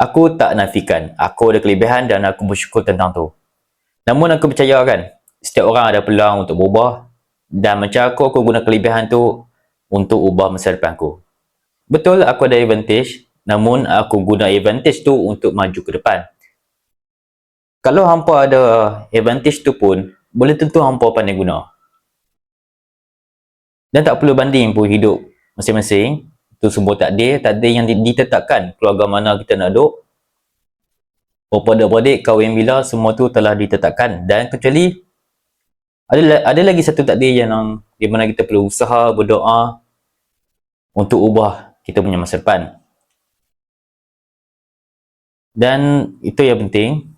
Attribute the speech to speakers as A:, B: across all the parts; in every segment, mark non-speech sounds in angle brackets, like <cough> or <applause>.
A: Aku tak nafikan. Aku ada kelebihan dan aku bersyukur tentang tu. Namun aku percaya kan, setiap orang ada peluang untuk berubah dan macam aku, aku guna kelebihan tu untuk ubah masa depan aku. Betul aku ada advantage, namun aku guna advantage tu untuk maju ke depan. Kalau hampa ada advantage tu pun, boleh tentu hampa pandai guna. Dan tak perlu banding pun hidup masing-masing. Itu semua takdir, takdir yang ditetapkan keluarga mana kita nak duduk. Berapa adik kahwin bila, semua tu telah ditetapkan. Dan kecuali ada, ada lagi satu takdir yang di mana kita perlu usaha, berdoa untuk ubah kita punya masa depan. Dan itu yang penting.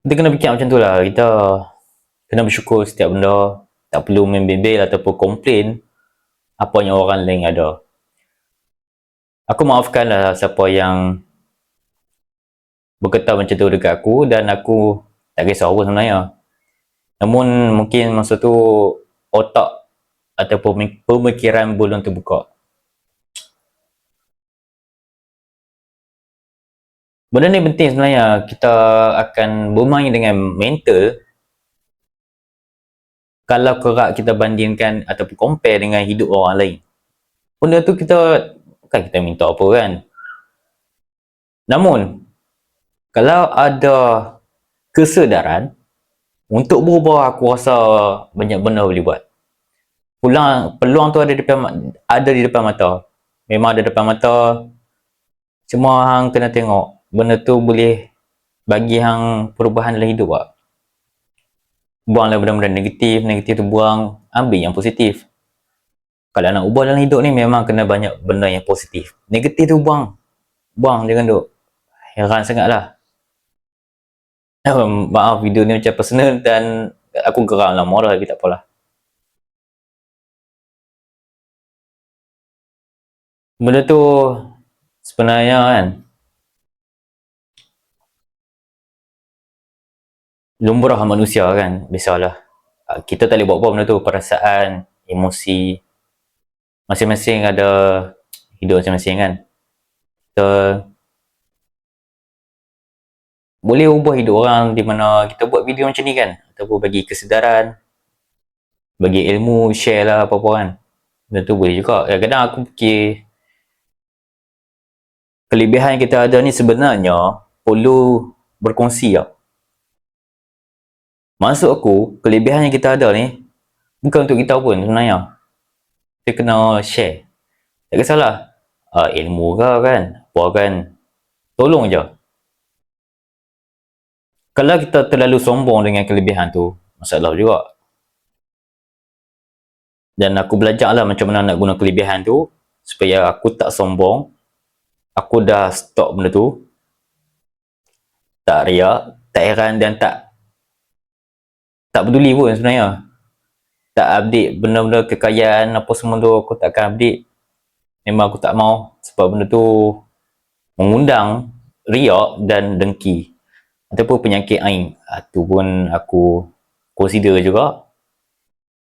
A: Kita kena fikir macam tu lah. Kita kena bersyukur setiap benda. Tak perlu membebel ataupun komplain apa yang orang lain ada. Aku maafkan lah siapa yang berkata macam tu dekat aku dan aku tak kisah apa sebenarnya. Namun mungkin masa tu otak ataupun pemikiran belum terbuka. Benda ni penting sebenarnya kita akan bermain dengan mental kalau kerak kita bandingkan ataupun compare dengan hidup orang lain. Benda tu kita kan kita minta apa kan. Namun kalau ada kesedaran untuk berubah aku rasa banyak benda boleh buat. Pulang peluang tu ada di depan ada di depan mata. Memang ada depan mata. Cuma hang kena tengok benda tu boleh bagi hang perubahan dalam hidup tak? Buanglah benda-benda negatif, negatif tu buang, ambil yang positif. Kalau nak ubah dalam hidup ni memang kena banyak benda yang positif. Negatif tu buang. Buang, jangan duk. Heran sangat lah. Maaf video ni macam personal dan aku geram lah marah tapi tak apalah. Benda tu sebenarnya kan lumrah manusia kan biasalah. Ah, kita tak boleh buat apa benda tu. Perasaan emosi. Masing-masing ada hidup masing-masing kan. Kita boleh ubah hidup orang di mana kita buat video macam ni kan. Ataupun bagi kesedaran bagi ilmu share lah apa-apa kan. Benda tu boleh juga. Kadang-kadang aku fikir kelebihan kita ada ni sebenarnya perlu berkongsi tau Maksud aku, kelebihan yang kita ada ni bukan untuk kita pun sebenarnya. Kita kena share. Tak kisahlah. Uh, ilmu ke kan, apa kan. Tolong je. Kalau kita terlalu sombong dengan kelebihan tu, masalah juga. Dan aku belajar lah macam mana nak guna kelebihan tu supaya aku tak sombong. Aku dah stop benda tu. Tak riak, tak heran dan tak tak peduli pun sebenarnya. Tak update benda-benda kekayaan apa semua tu aku takkan update. Memang aku tak mau sebab benda tu mengundang riak dan dengki ataupun penyakit ain. Itu pun aku consider juga.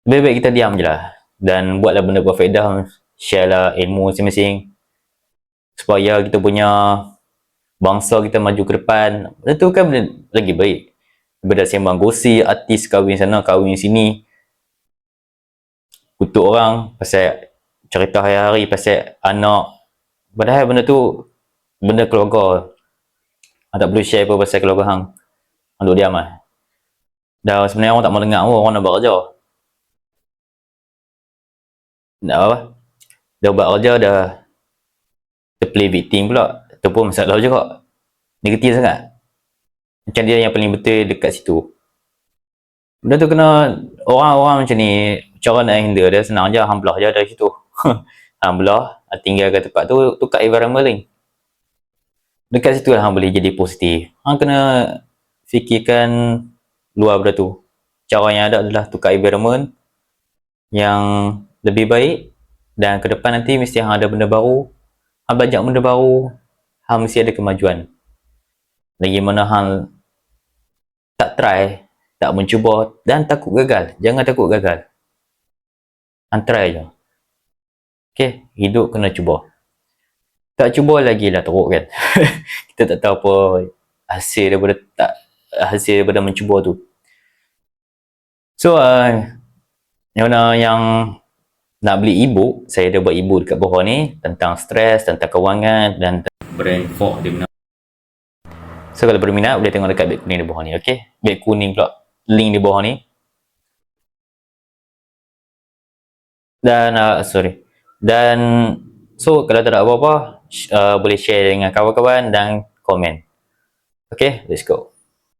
A: Lebih baik kita diam je lah dan buatlah benda berfaedah share lah ilmu masing-masing supaya kita punya bangsa kita maju ke depan. Benda tu kan lagi baik daripada sembang gosi artis kahwin sana kahwin sini kutuk orang pasal cerita hari-hari pasal anak. Padahal benda tu benda keluarga. Tak perlu share apa pasal keluarga hang? Duduk diam lah. Dah sebenarnya orang tak mau dengar orang nak buat kerja. Nak apa? Dah buat kerja dah play victim pula. Ataupun masalah juga. Negatif sangat macam dia yang paling betul dekat situ. Benda tu kena orang-orang macam ni cara nak handle dia senang je hang belah je dari situ. <laughs> Hang belah tinggal kat tempat tu tukar environment lain. Dekat situ lah boleh jadi positif. Hang kena fikirkan luar benda tu. Cara yang ada adalah tukar environment yang lebih baik dan ke depan nanti mesti hang ada benda baru. Hang belajar benda baru hang mesti ada kemajuan. Lagi mana hang tak try, tak mencuba dan takut gagal. Jangan takut gagal. Try je. Okay, hidup kena cuba. tak cuba lagi lah teruk kan <laughs> kita tak tahu apa hasil daripada tak hasil daripada mencuba tu so uh, mana yang nak beli e-book saya ada buat e-book dekat bawah ni tentang stres tentang kewangan dan brain fog di mana so kalau berminat boleh tengok dekat beg kuning di bawah ni ok beg kuning pula link di bawah ni. Dan uh, sorry. Dan so kalau tak ada apa-apa uh, boleh share dengan kawan-kawan dan komen. Ok let's go